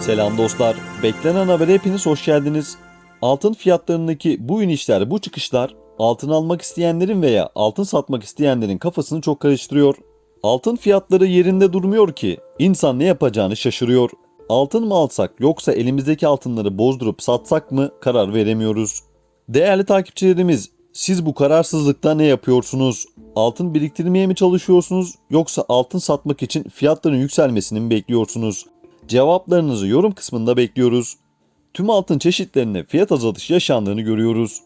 Selam dostlar. Beklenen habere hepiniz hoş geldiniz. Altın fiyatlarındaki bu inişler, bu çıkışlar altın almak isteyenlerin veya altın satmak isteyenlerin kafasını çok karıştırıyor. Altın fiyatları yerinde durmuyor ki. İnsan ne yapacağını şaşırıyor. Altın mı alsak yoksa elimizdeki altınları bozdurup satsak mı karar veremiyoruz. Değerli takipçilerimiz, siz bu kararsızlıkta ne yapıyorsunuz? Altın biriktirmeye mi çalışıyorsunuz yoksa altın satmak için fiyatların yükselmesini mi bekliyorsunuz? Cevaplarınızı yorum kısmında bekliyoruz. Tüm altın çeşitlerinde fiyat azalış yaşandığını görüyoruz.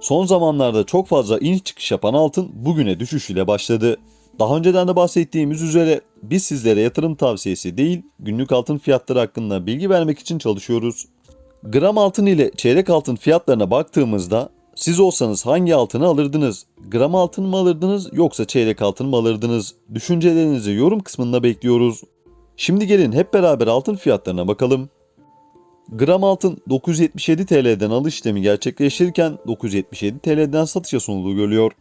Son zamanlarda çok fazla iniş çıkış yapan altın bugüne düşüş ile başladı. Daha önceden de bahsettiğimiz üzere biz sizlere yatırım tavsiyesi değil, günlük altın fiyatları hakkında bilgi vermek için çalışıyoruz. Gram altın ile çeyrek altın fiyatlarına baktığımızda siz olsanız hangi altını alırdınız? Gram altın mı alırdınız yoksa çeyrek altın mı alırdınız? Düşüncelerinizi yorum kısmında bekliyoruz. Şimdi gelin hep beraber altın fiyatlarına bakalım. Gram altın 977 TL'den alış işlemi gerçekleştirirken 977 TL'den satışa sunulduğu görülüyor.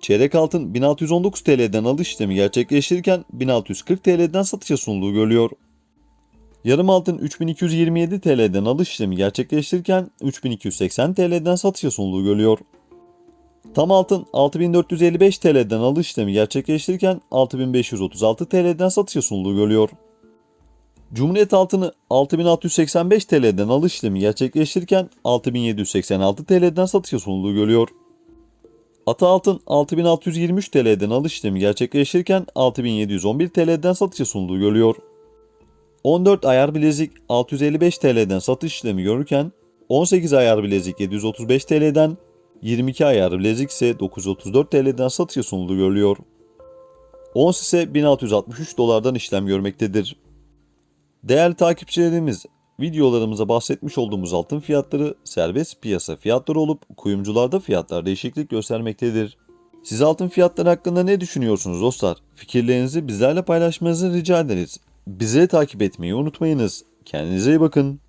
Çeyrek altın 1619 TL'den alış işlemi gerçekleştirirken 1640 TL'den satışa sunulduğu görülüyor. Yarım altın 3227 TL'den alış işlemi gerçekleştirirken 3280 TL'den satışa sunulduğu görülüyor. Tam altın 6455 TL'den alış işlemi gerçekleştirirken 6536 TL'den satışa sunulduğu görülüyor. Cumhuriyet altını 6685 TL'den alış işlemi gerçekleştirirken 6786 TL'den satışa sunulduğu görülüyor. Ata altın 6623 TL'den alış işlemi gerçekleştirirken 6711 TL'den satışa sunulduğu görülüyor. 14 ayar bilezik 655 TL'den satış işlemi görürken 18 ayar bilezik 735 TL'den 22 ayar bilezik ise 934 TL'den satışa sunulduğu görülüyor. Ons ise 1663 dolardan işlem görmektedir. Değerli takipçilerimiz, videolarımıza bahsetmiş olduğumuz altın fiyatları serbest piyasa fiyatları olup kuyumcularda fiyatlar değişiklik göstermektedir. Siz altın fiyatları hakkında ne düşünüyorsunuz dostlar? Fikirlerinizi bizlerle paylaşmanızı rica ederiz. Bizleri takip etmeyi unutmayınız. Kendinize iyi bakın.